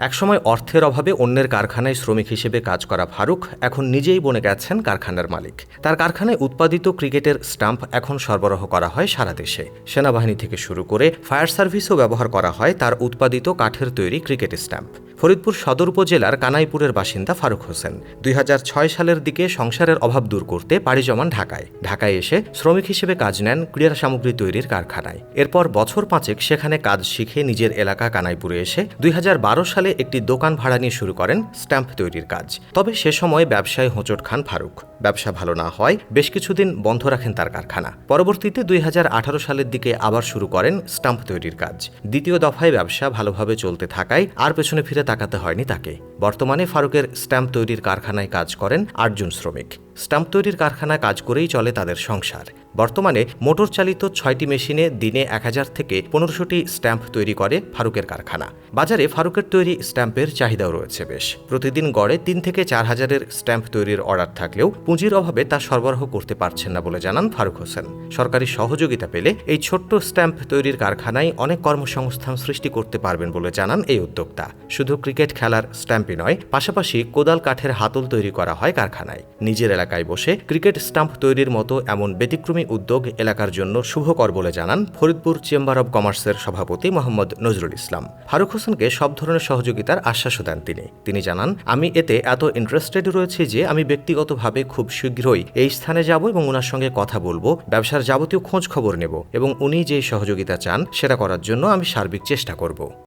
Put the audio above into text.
একসময় অর্থের অভাবে অন্যের কারখানায় শ্রমিক হিসেবে কাজ করা ফারুক এখন নিজেই বনে গেছেন কারখানার মালিক। তার কারখানায় উৎপাদিত ক্রিকেটের স্টাম্প এখন সরবরাহ করা হয় সারা দেশে। সেনাবাহিনী থেকে শুরু করে ফায়ার সার্ভিসও ব্যবহার করা হয় তার উৎপাদিত কাঠের তৈরি ক্রিকেট স্ট্যাম্প ফরিদপুর সদর উপজেলার কানাইপুরের বাসিন্দা ফারুক হোসেন। দুই হাজার ছয় সালের দিকে সংসারের অভাব দূর করতে পাড়ি জমান ঢাকায়। ঢাকায় এসে শ্রমিক হিসেবে কাজ নেন ক্রীড়া সামগ্রী তৈরির কারখানায়। এরপর বছর পাঁচেক সেখানে কাজ শিখে নিজের এলাকা কানাইপুরে এসে দুই হাজার বারো সালে একটি দোকান ভাড়া নিয়ে শুরু করেন স্ট্যাম্প তৈরির কাজ। তবে সে সময় ব্যবসায় হোঁচট খান ফারুক। ব্যবসা ভালো না হয়, বেশ কিছুদিন বন্ধ রাখেন তার কারখানা। পরবর্তীতে দুই হাজার আঠারো সালের দিকে আবার শুরু করেন স্টাম্প তৈরির কাজ। দ্বিতীয় দফায় ব্যবসা ভালোভাবে চলতে থাকায় আর পেছনে ফিরে তাকাতে হয়নি তাকে। বর্তমানে ফারুকের স্ট্যাম্প তৈরির কারখানায় কাজ করেন আটজন শ্রমিক। স্ট্যাম্প তৈরির কারখানায় কাজ করেই চলে তাদের সংসার। বর্তমানে মোটর চালিত ছয়টি মেশিনে দিনে এক হাজার থেকে পনেরোশোটি স্ট্যাম্প তৈরি করে ফারুকের কারখানা। বাজারে ফারুকের তৈরি স্ট্যাম্পের চাহিদাও রয়েছে বেশ। প্রতিদিন গড়ে তিন থেকে চার হাজারের স্ট্যাম্প তৈরির অর্ডার থাকলেও পুঁজির অভাবে তা সরবরাহ করতে পারছেন না বলে জানান ফারুক হোসেন। সরকারি সহযোগিতা পেলে এই ছোট্ট স্ট্যাম্প তৈরির কারখানায় অনেক কর্মসংস্থান সৃষ্টি করতে পারবেন বলে জানান এই উদ্যোক্তা। শুধু ক্রিকেট খেলার স্ট্যাম্পই নয়, পাশাপাশি কোদাল কাঠের হাতল তৈরি করা হয় কারখানায়। নিজের এলাকায় বসে ক্রিকেট স্টাম্প তৈরির মতো এমন ব্যতিক্রমী উদ্যোগ এলাকার জন্য শুভকর বলে জানান ফরিদপুর চেম্বার অব কমার্সের সভাপতি মোহাম্মদ নজরুল ইসলাম। ফারুক হোসেনকে সব ধরনের সহযোগিতার আশ্বাসও দেন তিনি। তিনি জানান, আমি এতে এত ইন্টারেস্টেড রয়েছি যে আমি ব্যক্তিগতভাবে খুব শীঘ্রই এই স্থানে যাব এবং ওনার সঙ্গে কথা বলব, ব্যবসার যাবতীয় খোঁজ খবর নেব এবং উনি যে সহযোগিতা চান সেটা করার জন্য আমি সার্বিক চেষ্টা করব।